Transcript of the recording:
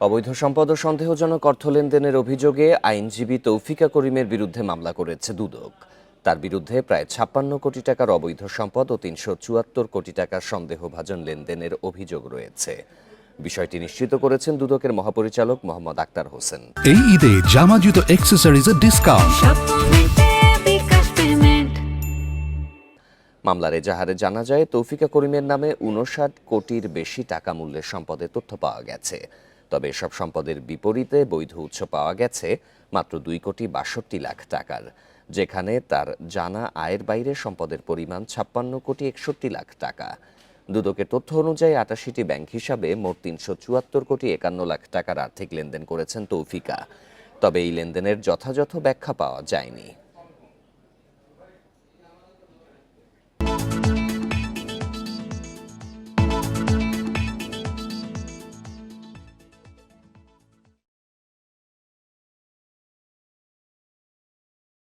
অবৈধ সম্পদ ও সন্দেহজনক অর্থ লেনদেনের অভিযোগে আইনজীবী তৌফিকা করিমের বিরুদ্ধে মামলা করেছে দুদক। তার বিরুদ্ধে প্রায় ছাপ্পান্ন কোটি টাকার অবৈধ সম্পদ ও তিনশো চুয়াত্তর কোটি টাকার সন্দেহভাজন লেনদেনের অভিযোগ রয়েছে। বিষয়টি নিশ্চিত করেছেন দুদকের মহাপরিচালক মোহাম্মদ আক্তার হোসেন। এই ঈদে জামা জুতো অ্যাক্সেসরিজের ডিসকাউন্ট মামলার এজাহারে জানা যায় তৌফিকা করিমের নামে উনষাট কোটির বেশি টাকা মূল্যের সম্পদের তথ্য পাওয়া গেছে। তবে এসব সম্পদের বিপরীতে বৈধ উৎস পাওয়া গেছে মাত্র দুই কোটি বাষট্টি লাখ টাকার, যেখানে তার জানা আয়ের বাইরে সম্পদের পরিমাণ ছাপ্পান্ন কোটি একষট্টি লাখ টাকা। দুদকের তথ্য অনুযায়ী আটাশিটি ব্যাংক হিসাবে মোট তিনশো চুয়াত্তর কোটি একান্ন লাখ টাকার আর্থিক লেনদেন করেছেন তৌফিকা। তবে এই লেনদেনের যথাযথ ব্যাখ্যা পাওয়া যায়নি।